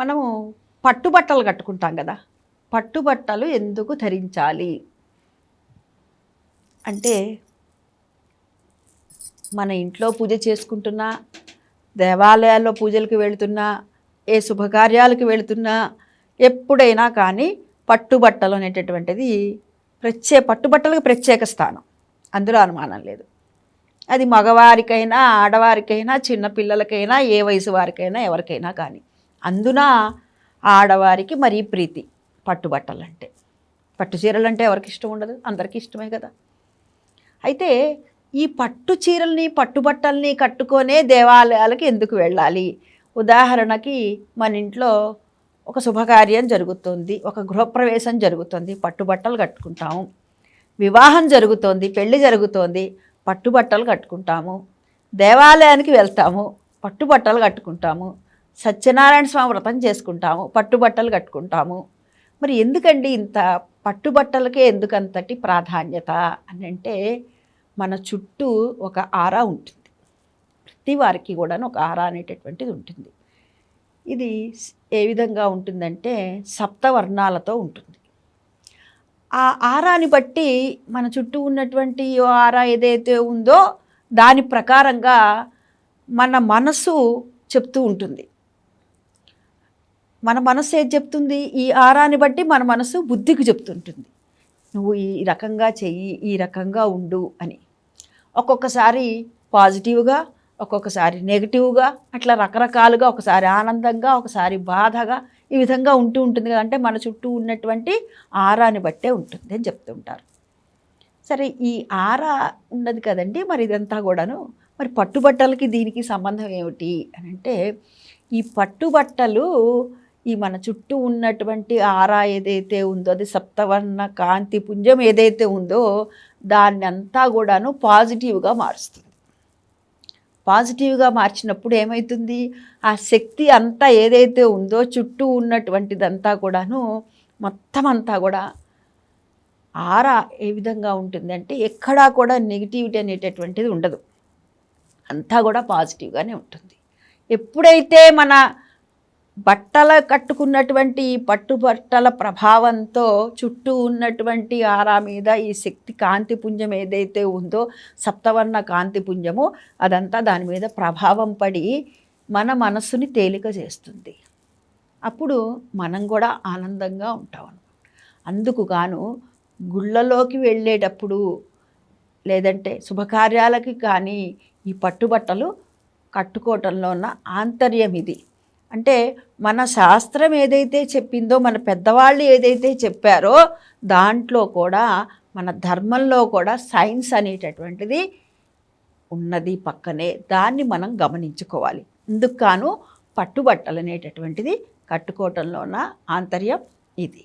మనము పట్టుబట్టలు కట్టుకుంటాం కదా. పట్టుబట్టలు ఎందుకు ధరించాలి? అంటే మన ఇంట్లో పూజ చేసుకుంటున్నా దేవాలయాల్లో పూజలకు వెళుతున్నా ఏ శుభకార్యాలకు వెళుతున్నా ఎప్పుడైనా కానీ పట్టుబట్టలు అనేటటువంటిది ప్రత్యే పట్టుబట్టలకు ప్రత్యేక స్థానం. అందులో అనుమానం లేదు. అది మగవారికైనా ఆడవారికైనా చిన్నపిల్లలకైనా ఏ వయసు వారికైనా ఎవరికైనా కానీ. అందున ఆడవారికి మరీ ప్రీతి పట్టుబట్టలు అంటే పట్టు చీరలు అంటే ఎవరికి ఇష్టం ఉండదు? అందరికీ ఇష్టమే కదా. అయితే ఈ పట్టు చీరల్ని పట్టుబట్టల్ని కట్టుకొనే దేవాలయాలకి ఎందుకు వెళ్ళాలి? ఉదాహరణకి మన ఇంట్లో ఒక శుభకార్యం జరుగుతుంది ఒక గృహప్రవేశం జరుగుతుంది పట్టుబట్టలు కట్టుకుంటాము. వివాహం జరుగుతోంది పెళ్ళి జరుగుతోంది పట్టుబట్టలు కట్టుకుంటాము. దేవాలయానికి వెళ్తాము పట్టుబట్టలు కట్టుకుంటాము. సత్యనారాయణ స్వామి వ్రతం చేసుకుంటాము పట్టుబట్టలు కట్టుకుంటాము. మరి ఎందుకండి ఇంత పట్టుబట్టలకే ఎందుకంతటి ప్రాధాన్యత అని అంటే మన చుట్టూ ఒక ఆరా ఉంటుంది. ప్రతి వారికి కూడా ఒక ఆరా అనేటటువంటిది ఉంటుంది. ఇది ఏ విధంగా ఉంటుందంటే సప్తవర్ణాలతో ఉంటుంది. ఆ ఆరాని బట్టి మన చుట్టూ ఉన్నటువంటి ఆరా ఏదైతే ఉందో దాని ప్రకారంగా మన మనసు చెప్తూ ఉంటుంది. మన మనసు ఏది చెప్తుంది? ఈ ఆరాని బట్టి మన మనసు బుద్ధికి చెప్తుంటుంది. నువ్వు ఈ రకంగా చెయ్యి ఈ రకంగా ఉండు అని. ఒక్కొక్కసారి పాజిటివ్గా ఒక్కొక్కసారి నెగిటివ్గా అట్లా రకరకాలుగా ఒకసారి ఆనందంగా ఒకసారి బాధగా ఈ విధంగా ఉంటూ ఉంటుంది కదా. అంటే మన చుట్టూ ఉన్నటువంటి ఆరాని బట్టే ఉంటుంది అని చెప్తుంటారు. సరే ఈ ఆరా ఉన్నది కదండి మరి ఇదంతా కూడాను. మరి పట్టుబట్టలకి దీనికి సంబంధం ఏమిటి అని అంటే ఈ పట్టుబట్టలు ఈ మన చుట్టూ ఉన్నటువంటి ఆరా ఏదైతే ఉందో అది సప్తవర్ణ కాంతి పుంజం ఏదైతే ఉందో దాన్ని అంతా కూడాను పాజిటివ్గా మారుస్తుంది. పాజిటివ్గా మార్చినప్పుడు ఏమవుతుంది ఆ శక్తి అంతా ఏదైతే ఉందో చుట్టూ ఉన్నటువంటిదంతా కూడాను మొత్తం అంతా కూడా ఆరా ఏ విధంగా ఉంటుంది అంటే ఎక్కడా కూడా నెగిటివిటీ అనేటటువంటిది ఉండదు. అంతా కూడా పాజిటివ్గానే ఉంటుంది. ఎప్పుడైతే మన బట్టల కట్టుకున్నటువంటి ఈ పట్టు బట్టల ప్రభావంతో చుట్టూ ఉన్నటువంటి ఆరా మీద ఈ శక్తి కాంతి పుంజం ఏదైతే ఉందో సప్తవర్ణ కాంతి పుంజము అదంతా దాని మీద ప్రభావం పడి మన మనస్సుని తేలిక చేస్తుంది. అప్పుడు మనం కూడా ఆనందంగా ఉంటాం అన్నమాట. అందుకు గాను గుళ్ళలోకి వెళ్ళేటప్పుడు లేదంటే శుభకార్యాలకి కానీ ఈ పట్టుబట్టలు కట్టుకోవటంలో ఉన్న ఆంతర్యం ఇది. అంటే మన శాస్త్రం ఏదైతే చెప్పిందో మన పెద్దవాళ్ళు ఏదైతే చెప్పారో దాంట్లో కూడా మన ధర్మంలో కూడా సైన్స్ అనేటటువంటిది ఉన్నది పక్కనే. దాన్ని మనం గమనించుకోవాలి. ఇందుకు గాను పట్టుబట్టలు అనేటటువంటిది కట్టుకోవటంలో ఉన్న ఆంతర్యం ఇది.